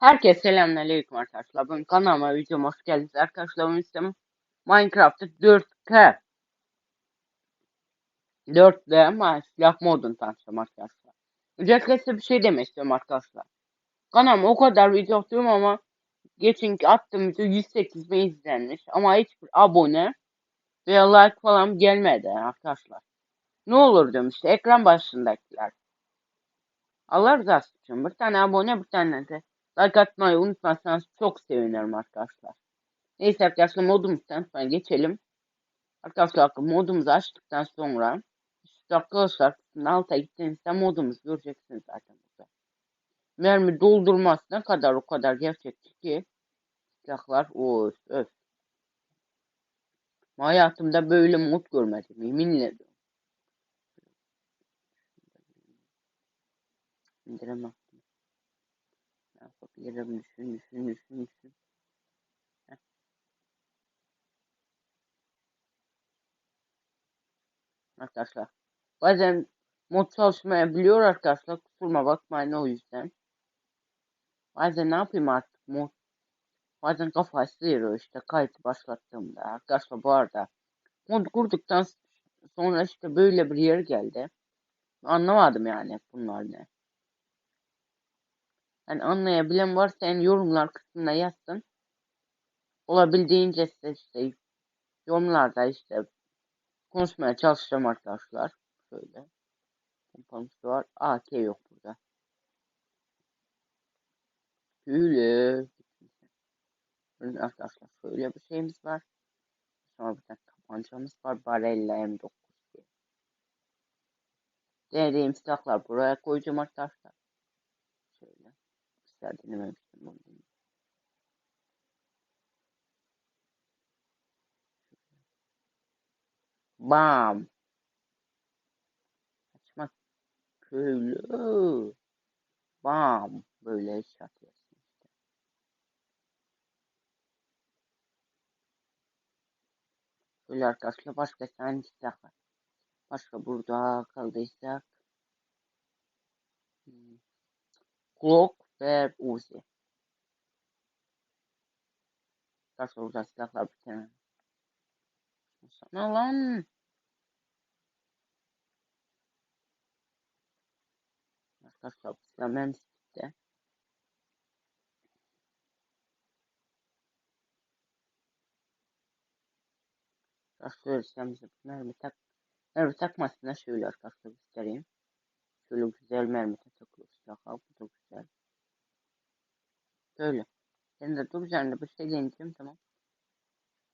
Herkese selamünaleyküm arkadaşlar. Ben kanalıma videoma hoş geldiniz arkadaşlar. Bugün size Minecraft'ta 4K 4D ama silah modunu tanıtacağım arkadaşlar. Öncelikle size bir şey demek istiyorum arkadaşlar. Kanalıma o kadar video atıyorum ama geçenki attığım video 108 bin izlenmiş ama hiçbir abone veya like falan gelmedi arkadaşlar. Ne olur diyorum ekran başındakiler. Allah rızası için bir tane abone bir tane de like atmayı unutmazsanız çok sevinirim arkadaşlar. Neyse arkadaşlar modumuzdan sonra geçelim. Arkadaşlar modumuzu açtıktan sonra şu arkadaşlar alta gittiğinizde modumuzu göreceksiniz zaten burada. Mermi doldurması ne kadar o kadar gerçekçi ki silahlar öf öf. Hayatımda böyle mod görmedim yeminle. İndiremem. Düşün düşün düşün düşün. Heh. Arkadaşlar bazen mod çalışmayabiliyor arkadaşlar kusuruma bakmayın o yüzden. Bazen ne yapayım artık mod bazen kafa sıyırıyor işte kayıtı başlattığımda arkadaşlar bu arada mod kurduktan sonra işte böyle bir yer geldi. Anlamadım yani bunlar ne. Yani anlayabilen varsa en yorumlar kısmına yazsın. Olabildiğince size işte yorumlarda işte konuşmaya çalışacağım arkadaşlar. Şöyle. Pompamız var. AK yok burada. Şöyle. Burada arkadaşlar şöyle bir şeyimiz var. Sonra bir tane tabancamız var. Barella M9 diye. Denediğim silahlar buraya koyacağım arkadaşlar. Şöyle. Güzel denememiştim bunu. Bam. Açmak köylü. Bam. Böyle atıyorsun işte. Böyle arkadaşlar başka silah var. Başka burada kaldıysak. Hmm. Glock ve Uzi. Arkadaşlar burada silahlar bir tane. Sana lan. Arkadaşlar silah mermisi bitti. Arkadaşlar silahımızı mermi tak. Mermi takmasına şöyle arkadaşlar göstereyim. Şöyle güzel mermi takılıyor silaha. Bu da güzel. Böyle. Ben de dur üzerinde bir şey deneyeceğim tamam.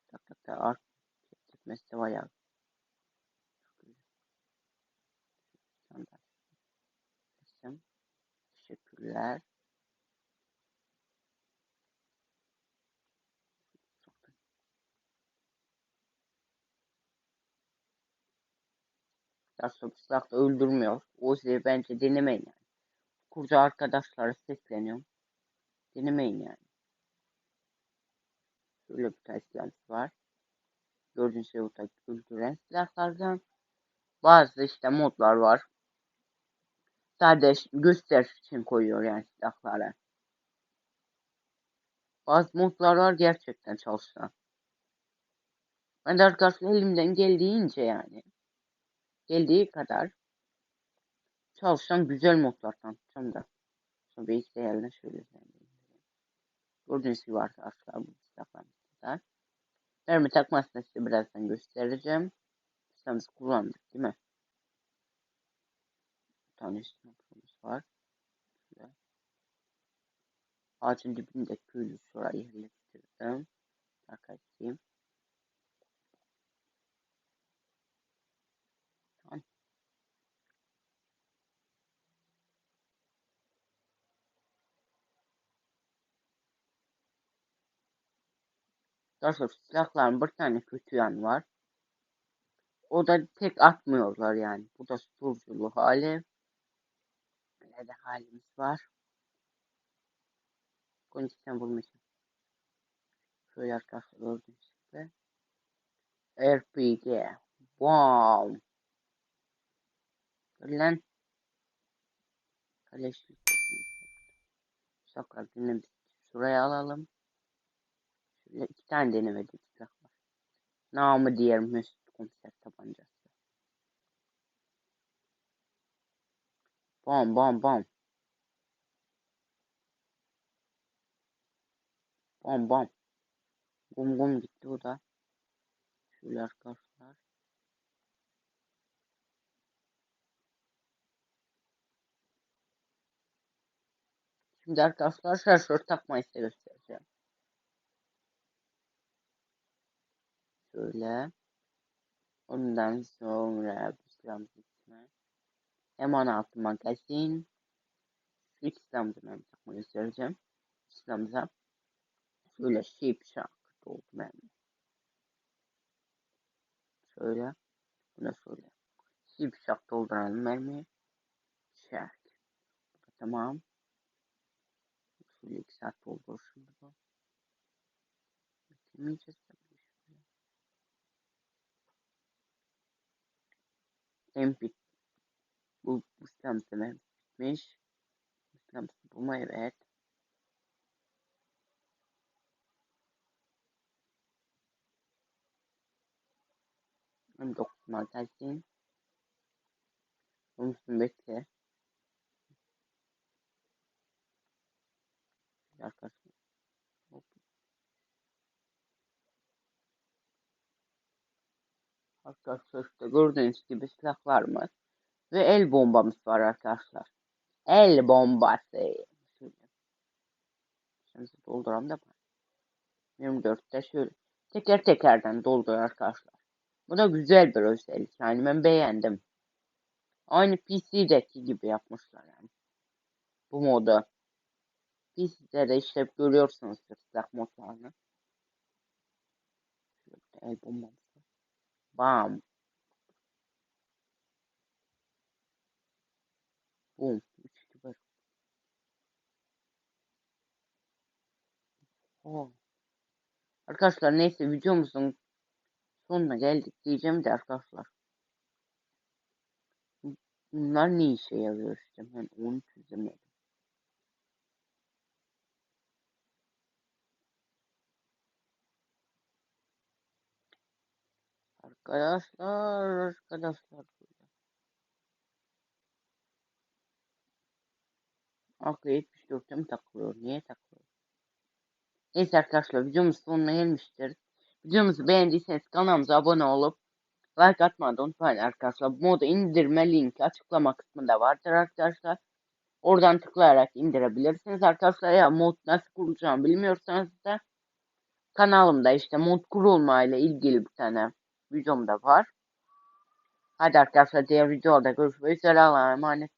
Tak tak tak art gitmesi de bayağı. Standart. Teşekkürler. Silah da öldürmüyor. O yüzden bence denemeyin yani. Kurcu arkadaşlara sesleniyorum. Denemeyin yani. Şöyle bir tane silahımız var. Gördüğünüz gibi burada öldüren silahlardan. Bazı işte modlar var. Sadece gösteriş için koyuyor yani silahlara. Bazı modlar var gerçekten çalışan. Ben de arkadaşlar elimden geldiğince yani. Geldiği kadar çalışan güzel modlar tanıtacağım da. Sonra bilgisayarına şöyle Gördüğünüz gibi arkadaşlar bu silahlarımızda. Mermi takmasını size birazdan göstereceğim. Silahımızı kullandık değil mi? Bir tane silahımız var. Şöyle. Ağacın dibinde köylü şuraya yerleştirdim. Arkadaşlar. Arkadaşlar silahların bir tane kötü yan var. O da tek atmıyorlar yani. Bu da sturculu hali. Böyle de halimiz var. Kondisyon bulmayacağım. Şöyle arkadaşlar gördüğünüz gibi. RPG. Wow. Lan. Kaleşlik. Saklar yine biz şuraya alalım. Şöyle iki tane denemedik silah var. Namı diğer Mesut komiser tabancası. Bam bam bam. Bam bam. Gum gum gitti o da. Şöyle arkadaşlar. Şimdi arkadaşlar şarjör takmayı size göstereceğim. Şöyle. Ondan sonra bu silahımızın ismi. M16 magazin. Şu silahımızı ben takmayı göstereceğim. Silahımıza. Şöyle shape şarkı oldu mermi. Şöyle. Buna şöyle. Şarkı dolduralım mermiyi. Şark. Tamam. Şöyle 2 saat doldur şimdi bu. Bitirmeyeceğiz tabii. Hem bit bu İslam'da mı bitmiş? İslam'da bu mu? Evet. Hem dokuma tersin. Olmuşsun bekle. Arkadaşlar. Arkadaşlar işte gördüğünüz gibi silahlarımız ve el bombamız var arkadaşlar. El bombası. Şimdi dolduralım da 24'te şöyle teker tekerden dolduruyor arkadaşlar. Bu da güzel bir özellik. Yani ben beğendim. Aynı PC'deki gibi yapmışlar yani. Bu modu. PC'de de işte görüyorsunuz silah modlarını. El bombası. Bam. Boom. 3 2 1. Oh. Arkadaşlar neyse videomuzun sonuna geldik diyeceğim de arkadaşlar. Bunlar ne işe yarıyor işte ben onu çözemedim. Arkadaşlar arkadaşlar. Aklı 74'te mi takılıyor? Niye takılıyor? Neyse arkadaşlar videomuz sonuna gelmiştir. Videomuzu beğendiyseniz kanalımıza abone olup like atmayı unutmayın arkadaşlar. Bu modu indirme linki açıklama kısmında vardır arkadaşlar. Oradan tıklayarak indirebilirsiniz arkadaşlar. Ya mod nasıl kuracağımı bilmiyorsanız da kanalımda işte mod kurulma ile ilgili bir tane videom da var. Hadi arkadaşlar diğer videoda görüşmek üzere. Allah'a emanet.